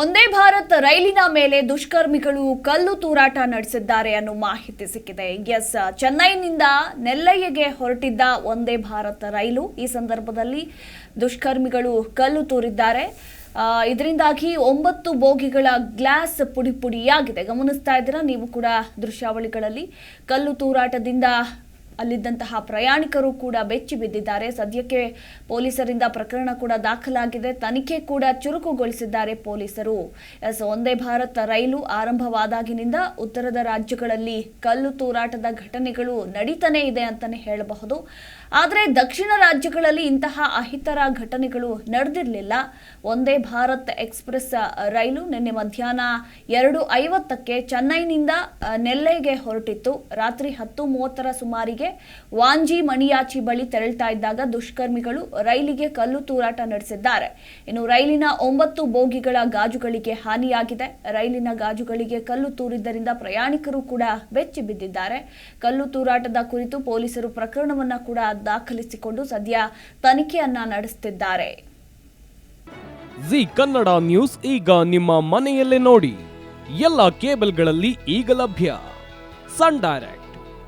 ಒಂದೇ ಭಾರತ್ ರೈಲಿನ ಮೇಲೆ ದುಷ್ಕರ್ಮಿಗಳು ಕಲ್ಲು ತೂರಾಟ ನಡೆಸಿದ್ದಾರೆ ಅನ್ನೋ ಮಾಹಿತಿ ಸಿಕ್ಕಿದೆ. ಎಸ್ ಚೆನ್ನೈನಿಂದ ನೆಲ್ಲಯ್ಯಗೆ ಹೊರಟಿದ್ದ ಒಂದೇ ಭಾರತ್ ರೈಲು ಈ ಸಂದರ್ಭದಲ್ಲಿ ದುಷ್ಕರ್ಮಿಗಳು ಕಲ್ಲು ತೂರಿದ್ದಾರೆ. ಇದರಿಂದಾಗಿ ಒಂಬತ್ತು ಬೋಗಿಗಳ ಗ್ಲಾಸ್ ಪುಡಿ ಪುಡಿಯಾಗಿದೆ ಗಮನಿಸ್ತಾ ಇದ್ದೀರಾ? ನೀವು ಕೂಡ ದೃಶ್ಯಾವಳಿಗಳಲ್ಲಿ ಕಲ್ಲು ತೂರಾಟದಿಂದ ಅಲ್ಲಿದ್ದಂತಹ ಪ್ರಯಾಣಿಕರು ಕೂಡ ಬೆಚ್ಚಿ ಬಿದ್ದಿದ್ದಾರೆ. ಸದ್ಯಕ್ಕೆ ಪೊಲೀಸರಿಂದ ಪ್ರಕರಣ ಕೂಡ ದಾಖಲಾಗಿದೆ. ತನಿಖೆ ಕೂಡ ಚುರುಕುಗೊಳಿಸಿದ್ದಾರೆ ಪೊಲೀಸರು. ಎಸ್, ಒಂದೇ ಭಾರತ ರೈಲು ಆರಂಭವಾದಾಗಿನಿಂದ ಉತ್ತರದ ರಾಜ್ಯಗಳಲ್ಲಿ ಕಲ್ಲು ತೂರಾಟದ ಘಟನೆಗಳು ನಡೀತಾನೆ ಇದೆ ಅಂತಾನೆ ಹೇಳಬಹುದು. ಆದರೆ ದಕ್ಷಿಣ ರಾಜ್ಯಗಳಲ್ಲಿ ಇಂತಹ ಅಹಿತರ ಘಟನೆಗಳು ನಡೆದಿರಲಿಲ್ಲ. ಒಂದೇ ಭಾರತ್ ಎಕ್ಸ್ಪ್ರೆಸ್ ರೈಲು ನಿನ್ನೆ ಮಧ್ಯಾಹ್ನ ಎರಡು ಐವತ್ತಕ್ಕೆ ಚೆನ್ನೈನಿಂದ ನೆಲ್ಲೆಗೆ ಹೊರಟಿತ್ತು. ರಾತ್ರಿ ಹತ್ತು ಮೂವತ್ತರ ಸುಮಾರಿಗೆ ವಾಂಜಿ ಮಣಿಯಾಚಿ ಬಳಿ ತೆರಳ್ತಾ ಇದ್ದಾಗ ದುಷ್ಕರ್ಮಿಗಳು ರೈಲಿಗೆ ಕಲ್ಲು ತೂರಾಟ ನಡೆಸಿದ್ದಾರೆ. ಇನ್ನು ರೈಲಿನ ಒಂಬತ್ತು ಬೋಗಿಗಳ ಗಾಜುಗಳಿಗೆ ಹಾನಿಯಾಗಿದೆ. ರೈಲಿನ ಗಾಜುಗಳಿಗೆ ಕಲ್ಲು ತೂರಿದ್ದರಿಂದ ಪ್ರಯಾಣಿಕರು ಕೂಡ ಬೆಚ್ಚಿ ಬಿದ್ದಿದ್ದಾರೆ. ಕಲ್ಲು ತೂರಾಟದ ಕುರಿತು ಪೊಲೀಸರು ಪ್ರಕರಣವನ್ನು ಕೂಡ ದಾಖಲಿಸಿಕೊಂಡು ಸದ್ಯ ತನಿಖೆಯನ್ನ ನಡೆಸುತ್ತಿದ್ದಾರೆ ಜಿ ಕನ್ನಡ ನ್ಯೂಸ್ ಈಗ ನಿಮ್ಮ ಮನೆಯಲ್ಲೇ ನೋಡಿ. ಎಲ್ಲ ಕೇಬಲ್ಗಳಲ್ಲಿ ಈಗ ಲಭ್ಯ. Sun Direct.